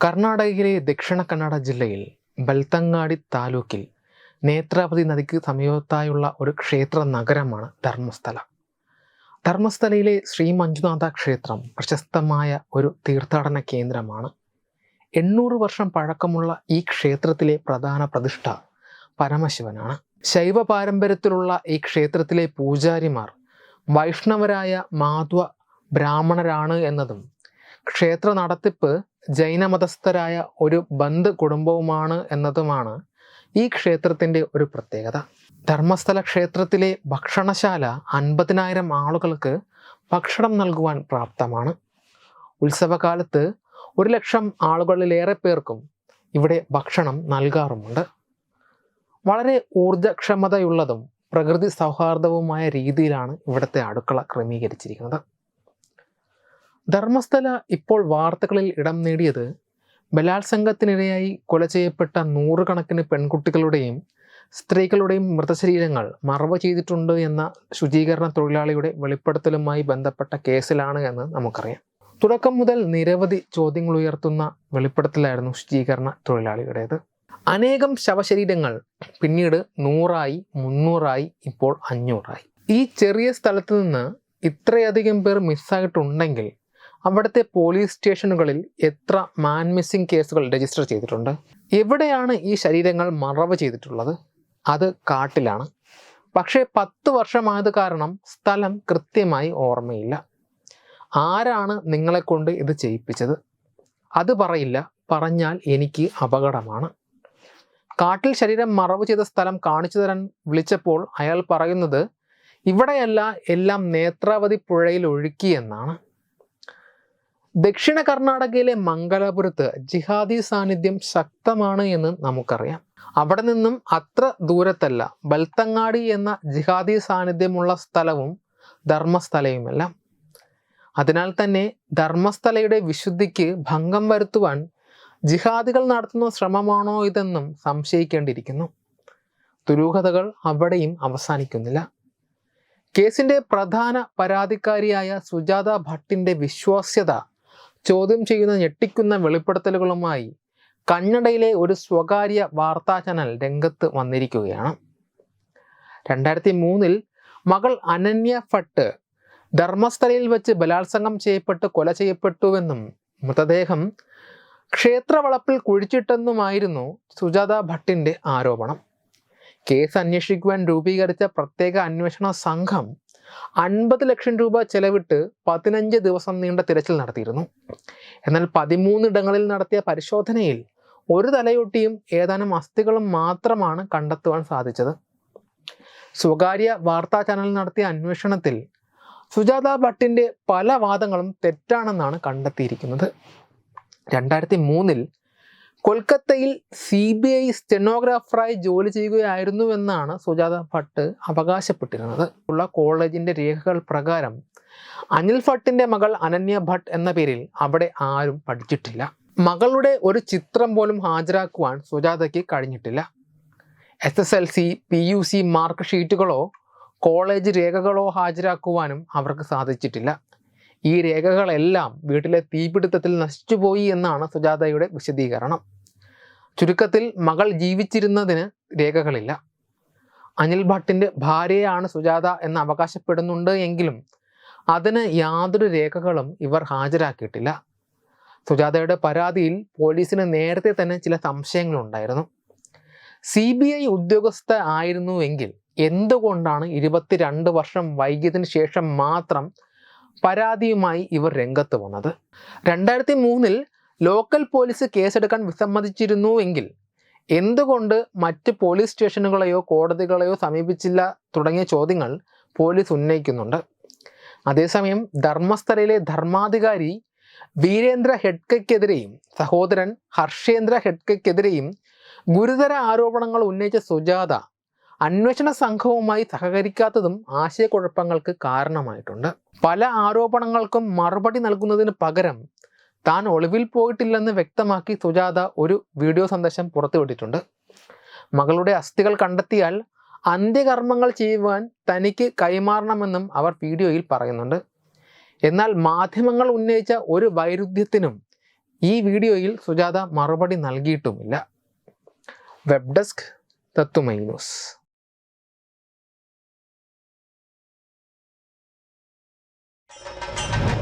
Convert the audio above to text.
കർണാടകയിലെ ദക്ഷിണ കന്നഡ ജില്ലയിൽ ബൽത്തങ്ങാടി താലൂക്കിൽ നേത്രാവതി നദിക്ക് സമീപത്തായുള്ള ഒരു ക്ഷേത്ര നഗരമാണ് ധർമ്മസ്ഥല. ധർമ്മസ്ഥലയിലെ ശ്രീ മഞ്ജുനാഥ ക്ഷേത്രം പ്രശസ്തമായ ഒരു തീർത്ഥാടന കേന്ദ്രമാണ്. എണ്ണൂറ് വർഷം പഴക്കമുള്ള ഈ ക്ഷേത്രത്തിലെ പ്രധാന പ്രതിഷ്ഠ പരമശിവനാണ്. ശൈവ പാരമ്പര്യത്തിലുള്ള ഈ ക്ഷേത്രത്തിലെ പൂജാരിമാർ വൈഷ്ണവരായ മാധ്വ ബ്രാഹ്മണരാണ് എന്നതും ക്ഷേത്ര നടത്തിപ്പ് ജൈനമതസ്ഥരായ ഒരു ബന്ധ കുടുംബവുമാണ് എന്നതുമാണ് ഈ ക്ഷേത്രത്തിന്റെ ഒരു പ്രത്യേകത. ധർമ്മസ്ഥല ക്ഷേത്രത്തിലെ ഭക്ഷണശാല അൻപതിനായിരം ആളുകൾക്ക് ഭക്ഷണം നൽകുവാൻ പ്രാപ്തമാണ്. ഉത്സവകാലത്ത് ഒരു ലക്ഷം ആളുകളിലേറെ പേർക്കും ഇവിടെ ഭക്ഷണം നൽകാറുമുണ്ട്. വളരെ ഊർജക്ഷമതയുള്ളതും പ്രകൃതി സൗഹാർദ്ദവുമായ രീതിയിലാണ് ഇവിടുത്തെ അടുക്കള ക്രമീകരിച്ചിരിക്കുന്നത്. ധർമ്മസ്ഥല ഇപ്പോൾ വാർത്തകളിൽ ഇടം നേടിയത് ബലാത്സംഗത്തിനിരയായി കൊല ചെയ്യപ്പെട്ട നൂറുകണക്കിന് പെൺകുട്ടികളുടെയും സ്ത്രീകളുടെയും മൃതശരീരങ്ങൾ മറവ് ചെയ്തിട്ടുണ്ട് എന്ന ശുചീകരണ തൊഴിലാളിയുടെ വെളിപ്പെടുത്തലുമായി ബന്ധപ്പെട്ട കേസിലാണ് എന്ന് നമുക്കറിയാം. തുടക്കം മുതൽ നിരവധി ചോദ്യങ്ങൾ ഉയർത്തുന്ന വെളിപ്പെടുത്തലായിരുന്നു ശുചീകരണ തൊഴിലാളിയുടേത്. അനേകം ശവശരീരങ്ങൾ പിന്നീട് നൂറായി മുന്നൂറായി ഇപ്പോൾ അഞ്ഞൂറായി. ഈ ചെറിയ സ്ഥലത്ത് നിന്ന് ഇത്രയധികം പേർ മിസ്സായിട്ടുണ്ടെങ്കിൽ അവിടുത്തെ പോലീസ് സ്റ്റേഷനുകളിൽ എത്ര മാൻ മിസ്സിംഗ് കേസുകൾ രജിസ്റ്റർ ചെയ്തിട്ടുണ്ട്? എവിടെയാണ് ഈ ശരീരങ്ങൾ മറവ് ചെയ്തിട്ടുള്ളത്? അത് കാട്ടിലാണ്. പക്ഷേ പത്ത് വർഷമായത് കാരണം സ്ഥലം കൃത്യമായി ഓർമ്മയില്ല. ആരാണ് നിങ്ങളെ കൊണ്ട് ഇത് ചെയ്യിപ്പിച്ചത്? അത് പറയില്ല. പറഞ്ഞാൽ എനിക്ക് അപകടമാണ്. കാട്ടിൽ ശരീരം മറവ് ചെയ്ത സ്ഥലം കാണിച്ചു തരാൻ വിളിച്ചപ്പോൾ അയാൾ പറയുന്നത് ഇവിടെയല്ല എല്ലാം നേത്രാവതി പുഴയിൽ ഒഴുക്കി എന്നാണ്. ദക്ഷിണ കർണാടകയിലെ മംഗലാപുരത്ത് ജിഹാദി സാന്നിധ്യം ശക്തമാണ് എന്ന് നമുക്കറിയാം. അവിടെ നിന്നും അത്ര ദൂരത്തല്ല ബൽത്തങ്ങാടി എന്ന ജിഹാദി സാന്നിധ്യമുള്ള സ്ഥലവും ധർമ്മസ്ഥലയുമല്ല. അതിനാൽ തന്നെ ധർമ്മസ്ഥലയുടെ വിശുദ്ധിക്ക് ഭംഗം വരുത്തുവാൻ ജിഹാദികൾ നടത്തുന്ന ശ്രമമാണോ ഇതെന്നും സംശയിക്കേണ്ടിയിരിക്കുന്നു. ദുരൂഹതകൾ അവിടെയും അവസാനിക്കുന്നില്ല. കേസിന്റെ പ്രധാന പരാതിക്കാരിയായ സുജാത ഭട്ടിന്റെ വിശ്വാസ്യത ചോദ്യം ചെയ്യുന്ന ഞെട്ടിക്കുന്ന വെളിപ്പെടുത്തലുകളുമായി കന്നഡയിലെ ഒരു സ്വകാര്യ വാർത്താ ചാനൽ രംഗത്ത് വന്നിരിക്കുകയാണ്. രണ്ടായിരത്തി മൂന്നിൽ മകൾ അനന്യ ഭട്ട് ധർമ്മസ്ഥലയിൽ വെച്ച് ബലാത്സംഗം ചെയ്യപ്പെട്ട് കൊല ചെയ്യപ്പെട്ടുവെന്നും മൃതദേഹം ക്ഷേത്രവളപ്പിൽ കുഴിച്ചിട്ടെന്നുമായിരുന്നു സുജാത ഭട്ടിന്റെ ആരോപണം. കേസ് അന്വേഷിക്കുവാൻ രൂപീകരിച്ച പ്രത്യേക അന്വേഷണ സംഘം അൻപത് ലക്ഷം രൂപ ചെലവിട്ട് പതിനഞ്ച് ദിവസം നീണ്ട തിരച്ചിൽ നടത്തിയിരുന്നു. എന്നാൽ പതിമൂന്നിടങ്ങളിൽ നടത്തിയ പരിശോധനയിൽ ഒരു തലയൊട്ടിയും ഏതാനും അസ്ഥികളും മാത്രമാണ് കണ്ടെത്തുവാൻ സാധിച്ചത്. സ്വകാര്യ വാർത്താ ചാനൽ നടത്തിയ അന്വേഷണത്തിൽ സുജാത ഭട്ടിന്റെ പല വാദങ്ങളും തെറ്റാണെന്നാണ് കണ്ടെത്തിയിരിക്കുന്നത്. രണ്ടായിരത്തി മൂന്നിൽ കൊൽക്കത്തയിൽ സി ബി ഐ സ്റ്റെനോഗ്രാഫറായി ജോലി ചെയ്യുകയായിരുന്നുവെന്നാണ് സുജാത ഭട്ട് അവകാശപ്പെട്ടിരുന്നത്. ഉള്ള കോളേജിന്റെ രേഖകൾ പ്രകാരം അനിൽ ഭട്ടിന്റെ മകൾ അനന്യ ഭട്ട് എന്ന പേരിൽ അവിടെ ആരും പഠിച്ചിട്ടില്ല. മകളുടെ ഒരു ചിത്രം പോലും ഹാജരാക്കുവാൻ സുജാതയ്ക്ക് കഴിഞ്ഞിട്ടില്ല. S S L C P U C mark ഷീറ്റുകളോ college രേഖകളോ ഹാജരാക്കുവാനും അവർക്ക് സാധിച്ചിട്ടില്ല. ഈ രേഖകളെല്ലാം വീട്ടിലെ തീപിടുത്തത്തിൽ നശിച്ചുപോയി എന്നാണ് സുജാതയുടെ വിശദീകരണം. ചുരുക്കത്തിൽ മകൾ ജീവിച്ചിരുന്നതിന് രേഖകളില്ല. അനിൽ ഭട്ടിന്റെ ഭാര്യയാണ് സുജാത എന്ന് അവകാശപ്പെടുന്നുണ്ട് എങ്കിലും അതിന് യാതൊരു രേഖകളും ഇവർ ഹാജരാക്കിയിട്ടില്ല. സുജാതയുടെ പരാതിയിൽ പോലീസിന് നേരത്തെ തന്നെ ചില സംശയങ്ങളുണ്ടായിരുന്നു. സി ബി ഐ ഉദ്യോഗസ്ഥ ആയിരുന്നുവെങ്കിൽ എന്തുകൊണ്ടാണ് ഇരുപത്തിരണ്ട് വർഷം വൈകിയതിന് ശേഷം മാത്രം പരാതിയുമായി ഇവർ രംഗത്ത് വന്നത്? രണ്ടായിരത്തി മൂന്നിൽ ലോക്കൽ പോലീസ് കേസെടുക്കാൻ വിസമ്മതിച്ചിരുന്നു എങ്കിൽ എന്തുകൊണ്ട് മറ്റ് പോലീസ് സ്റ്റേഷനുകളെയോ കോടതികളെയോ സമീപിച്ചില്ല തുടങ്ങിയ ചോദ്യങ്ങൾ പോലീസ് ഉന്നയിക്കുന്നുണ്ട്. അതേസമയം ധർമ്മസ്ഥലയിലെ ധർമാധികാരി വീരേന്ദ്ര ഹെഡ്കയ്ക്കെതിരെയും സഹോദരൻ ഹർഷേന്ദ്ര ഹെഡ്കയ്ക്കെതിരെയും ഗുരുതര ആരോപണങ്ങൾ ഉന്നയിച്ച സുജാത അന്വേഷണ സംഘവുമായി സഹകരിക്കാത്തതും ആശയക്കുഴപ്പങ്ങൾക്ക് കാരണമായിട്ടുണ്ട്. പല ആരോപണങ്ങൾക്കും മറുപടി നൽകുന്നതിന് പകരം താൻ ഒളിവിൽ പോയിട്ടില്ലെന്ന് വ്യക്തമാക്കി സുജാത ഒരു വീഡിയോ സന്ദേശം പുറത്തുവിട്ടിട്ടുണ്ട് മകളുടെ അസ്ഥികൾ കണ്ടെത്തിയാൽ അന്ത്യകർമ്മങ്ങൾ ചെയ്യുവാൻ തനിക്ക് കൈമാറണമെന്നും അവർ വീഡിയോയിൽ പറയുന്നുണ്ട്. എന്നാൽ മാധ്യമങ്ങൾ ഉന്നയിച്ച ഒരു വൈരുദ്ധ്യത്തിനും ഈ വീഡിയോയിൽ സുജാത മറുപടി നൽകിയിട്ടുമില്ല. വെബ് ഡെസ്ക് തത്തുമൈ ന്യൂസ്.